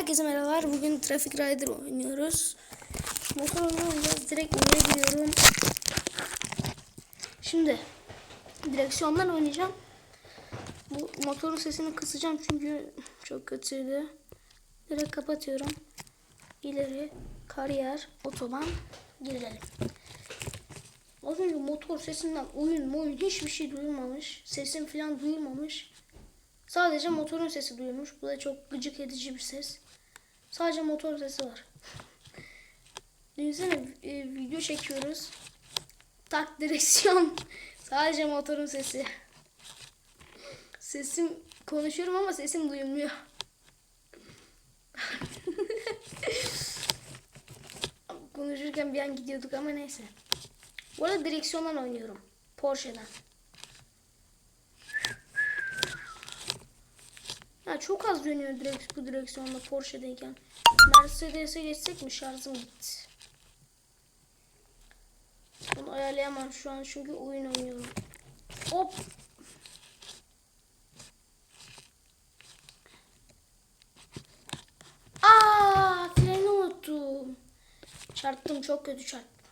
Herkese merhabalar. Bugün Traffic Rider oynuyoruz. Motor oynayacağız. Direkt oyuna giriyorum. Şimdi direksiyondan oynayacağım. Bu motorun sesini kısacağım çünkü çok kötüydü. Direkt kapatıyorum. İleri, kariyer, otoban girelim. Az önce motor sesinden oyun oyun hiçbir şey duyulmamış. Sesim falan duyulmamış. Sadece motorun sesi duyulmuş. Bu da çok gıcık edici bir ses. Sadece motor sesi var. Düşünsene e, video çekiyoruz. Tak direksiyon. Sadece motorun sesi. Sesim konuşuyorum ama sesim duyulmuyor. Konuşurken bir an gidiyorduk ama neyse. Bu arada direksiyondan oynuyorum. Porsche'den. Ya çok az dönüyor direkt bu direksiyonda Porsche'deyken. Mercedes'e geçsek mi şarjım gitti. Bunu ayarlayamam şu an çünkü oyun oynuyorum. Hop. Aa, freni unuttum. Çarptım çok kötü çarptım.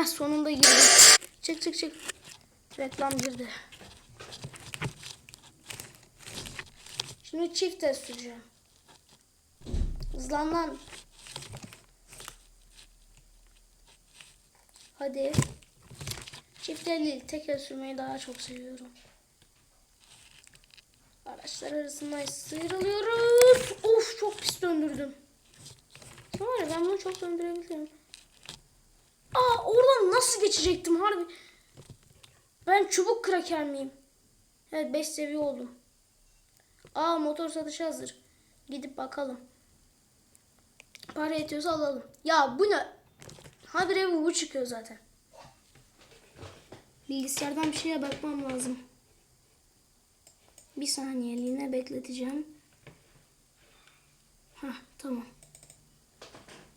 Ha sonunda girdi. Çık çık çık. Reklam girdi. Şimdi çift test süreceğim. Hızlan lan. Hadi. Çift değil, tek el sürmeyi daha çok seviyorum. Araçlar arasından sıyrılıyoruz. Of çok pis döndürdüm. Ya ben bunu çok döndürebilirim. Aa oradan nasıl geçecektim harbi. Ben çubuk kraker miyim? Evet 5 seviye oldum. Aa motor satışa hazır. Gidip bakalım. Para yetiyorsa alalım. Ya bu ne? Habire bu, bu çıkıyor zaten. Bilgisayardan bir şeye bakmam lazım. Bir saniyeliğine bekleteceğim. Hah tamam.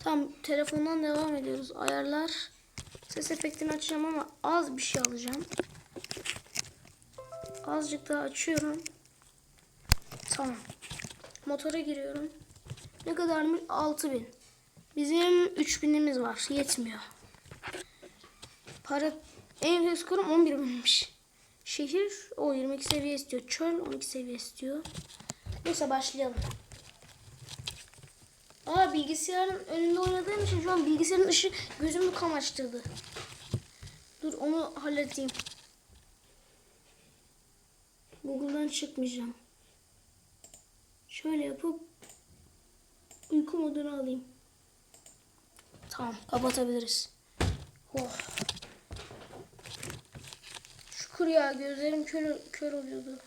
Tamam telefondan devam ediyoruz. Ayarlar. Ses efektini açacağım ama az bir şey alacağım. Azıcık daha açıyorum. Tamam. Motora giriyorum. Ne kadarmış? 6000. Bizim 3000'imiz var. Yetmiyor. Para en yüksek skorum 11 binmiş. Şehir o 22 seviye istiyor. Çöl 12 seviye istiyor. Neyse başlayalım. Aa bilgisayarın önünde oynadığım için şu an bilgisayarın ışığı gözümü kamaştırdı. Dur onu halledeyim. Google'dan çıkmayacağım. Şöyle yapıp uyku modunu alayım. Tamam kapatabiliriz. Oh. Şükür ya gözlerim kör, kör oluyordu.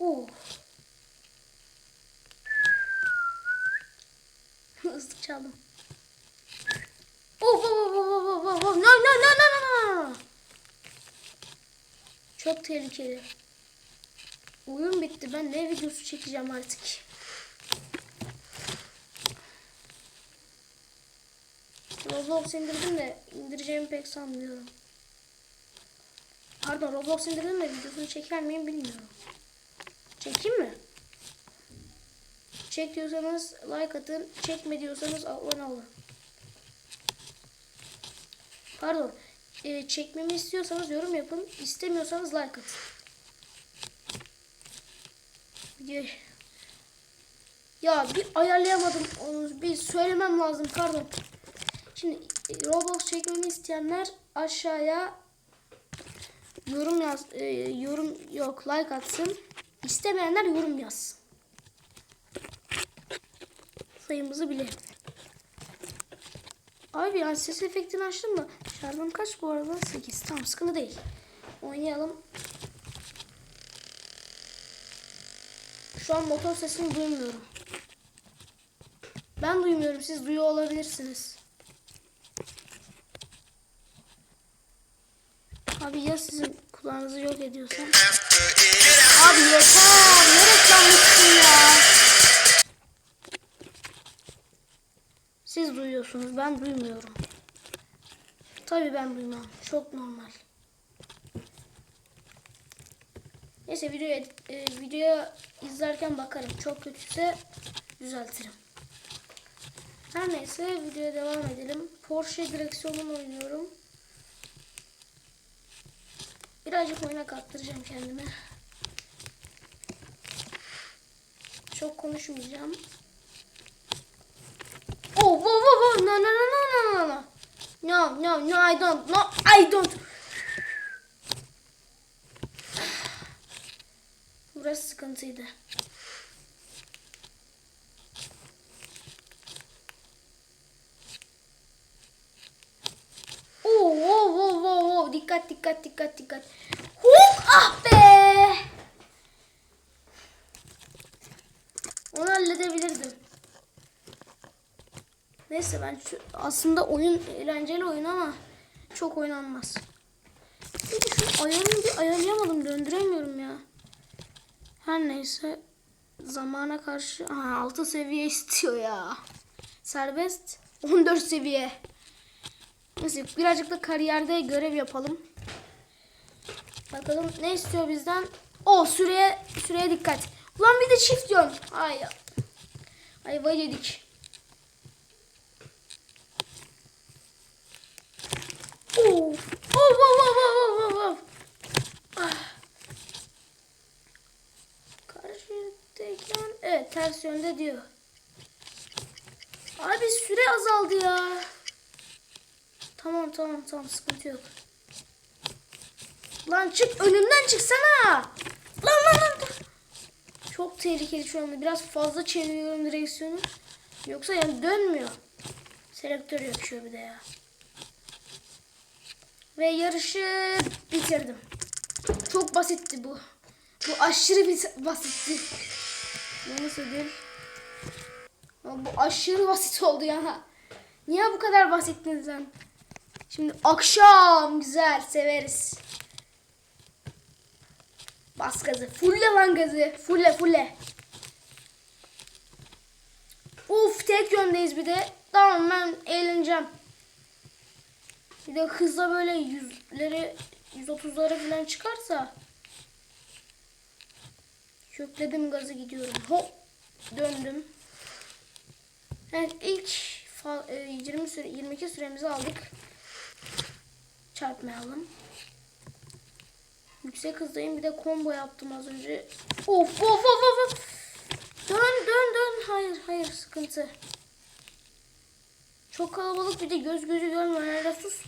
Oh. Hızlı çaldım. Oh, oh, oh, oh, oh. No, no, no, no, no, no. Çok tehlikeli. Oyun bitti. Ben ne videosu çekeceğim artık. Roblox indirdim de indireceğimi pek sanmıyorum. Pardon Roblox indirdim de videosunu çeker miyim bilmiyorum. Çekeyim mi? Çek diyorsanız like atın. Çekme diyorsanız abone olun. Pardon. Ee, çekmemi istiyorsanız yorum yapın. İstemiyorsanız like atın. Ya bir ayarlayamadım onu. Bir söylemem lazım. Pardon. Şimdi e, Roblox çekmemi isteyenler aşağıya yorum yaz e, yorum yok like atsın. İstemeyenler yorum yazsın. Sayımızı bilelim. Abi yani ses efektini açtım da şarjım kaç bu arada? 8. Tamam sıkıntı değil. Oynayalım. Şu an motor sesini duymuyorum. Ben duymuyorum. Siz duyuyor olabilirsiniz. Abi ya sizin kulağınızı yok ediyorsam? Abi yeter. Ne reklamlısın ya? Siz duyuyorsunuz ben duymuyorum. Tabii ben duymam. Çok normal. Neyse videoya, e, videoya izlerken bakarım. Çok kötüyse düzeltirim. Her neyse videoya devam edelim. Porsche direksiyonunu oynuyorum. Birazcık oyuna kaptıracağım kendimi. Çok konuşmayacağım. Oh, whoa, whoa, whoa, no, no, no, no, no, no. No, no, no, I don't, no, I don't. Burası sıkıntıydı. Dikkat, dikkat, dikkat, dikkat. Hop, ah be. Onu halledebilirdim. Neyse ben şu, aslında oyun eğlenceli oyun ama çok oynanmaz. De şu ayarını bir ayarlayamadım döndüremiyorum ya. Her neyse zamana karşı Aha, 6 seviye istiyor ya. Serbest 14 seviye. Neyse birazcık da kariyerde görev yapalım. Bakalım ne istiyor bizden? O süreye süreye dikkat. Ulan bir de çift diyorum. Ay. Ay vay yedik. Oh. Oh, oh, oh, oh, oh, oh. Ah. Karşıdayken evet ters yönde diyor. Abi süre azaldı ya. Tamam tamam tamam sıkıntı yok. Lan çık önümden çıksana. Lan lan lan. Çok tehlikeli şu anda. Biraz fazla çeviriyorum direksiyonu. Yoksa yani dönmüyor. Selektör yakışıyor bir de ya. Ve yarışı bitirdim. Çok basitti bu. Bu aşırı basitti. Diyeyim? Ama Bu aşırı basit oldu ya. Niye bu kadar basittin sen? Şimdi akşam güzel severiz. Bas gazı. Fulle lan gazı. Fulle fulle. Uf tek yöndeyiz bir de. Tamam ben eğleneceğim. Bir de hızla böyle yüzleri 130'lara falan çıkarsa kökledim gazı gidiyorum. Hop döndüm. Evet ilk fa- e, 20 süre 22 süremizi aldık. Çarpmayalım. Yüksek hızdayım bir de combo yaptım az önce. Of of of of. Dön dön dön. Hayır hayır sıkıntı. Çok kalabalık bir de göz gözü görmüyor. Herhalde sus.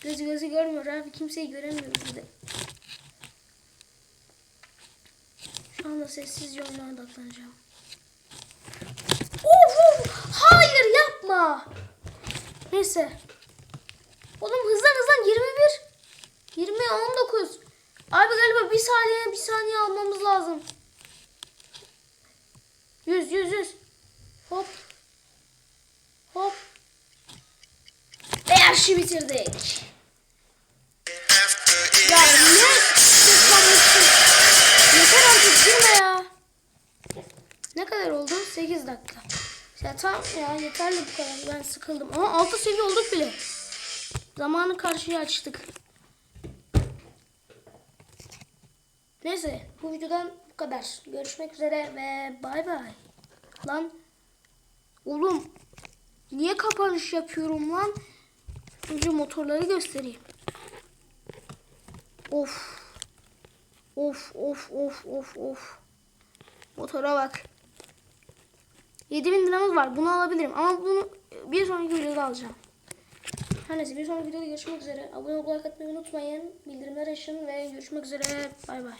Göz gözü görmüyor abi. Kimseyi göremiyoruz bir de. Şu anda sessiz yoluna odaklanacağım. Of of. Hayır yapma. Neyse. Oğlum hızlan hızlan 21. 20 19. Abi galiba bir saniye bir saniye almamız lazım. 100 100 100. Hop. Hop. Ve yarışı bitirdik. Ya ne tıklamışsın? Yeter artık girme ya. Ne kadar oldu? 8 dakika. Ya tamam ya yeterli bu kadar. Ben sıkıldım. Ama 6 seviye olduk bile. Zamanı karşıya açtık. Neyse bu videodan bu kadar. Görüşmek üzere ve bay bay. Lan oğlum niye kapanış yapıyorum lan? Önce motorları göstereyim. Of. Of of of of of. Motora bak. 7000 liramız var. Bunu alabilirim ama bunu bir sonraki videoda alacağım. Her bir sonraki videoda görüşmek üzere. Abone olmayı, like atmayı unutmayın. Bildirimleri açın ve görüşmek üzere. Bay bay.